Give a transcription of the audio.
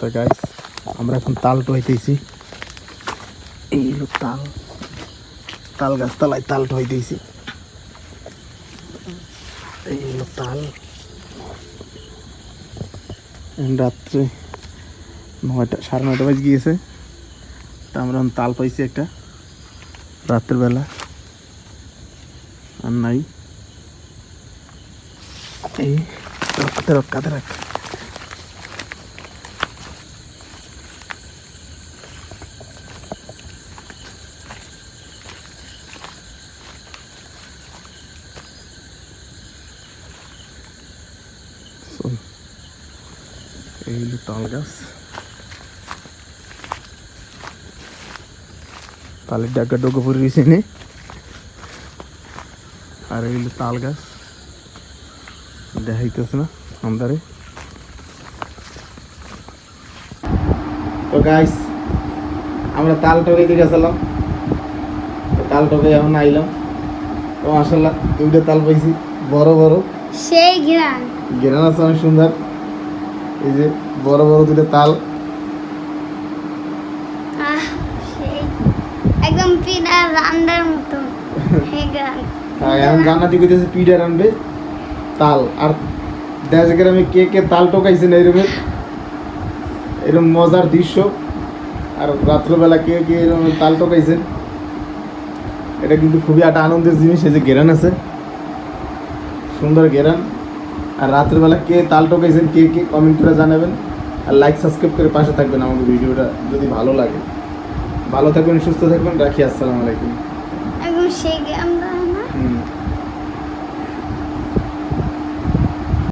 তো গাইস আমরা এখন তাল টোয়াইতেছি। এই তাল। তাল গাছতলায় তাল টোয়াইতেছি। এই হলো তাল। রাত্রে নয়টা, সাড়ে নয়টা বাজে গিয়েছে। তা আমরা এখন তাল পাইছি একটা রাত্রেবেলা আর নাই। এই রক্ষাতে রক্ষাতে রাখ এই হলো তাল গাছ। তালের ডাকা ডোকা পরে রয়েছে নে আর এই হলো তাল গাছ। দেখাইতেছে না আমদারে তো গাইস আমরা তাল টকাইতে গেছিলাম। তো তাল টকাই এখন আইলাম। তো মাসাল্লাহ দুইটা তাল পাইছি। বড় বড়। সেই ঘ্রাণ। গেরান আছে অনেক সুন্দর। এই যে বড় বড় দুটো তাল। একদম পিঠা রান্নার মতো। এখন আনবে তাল। আর দেশ গ্রামে কে কে তাল টোকাইছেন এরকম? এরকম মজার দৃশ্য। আর রাত্রবেলা কে কে এরকম তাল টোকাইছেন এটা কিন্তু খুবই একটা আনন্দের জিনিস। এই যে গেরান আছে সুন্দর গেরান। আর রাত্রেবেলা কে তাল টোকাইছেন কে কে কমেন্ট করে জানাবেন। আর লাইক সাবস্ক্রাইব করে পাশে থাকবেন আমাদের ভিডিওটা, যদি ভালো লাগে। ভালো থাকবেন, সুস্থ থাকবেন, রাখি, আসসালামু আলাইকুম। এখন সেই গ্রাম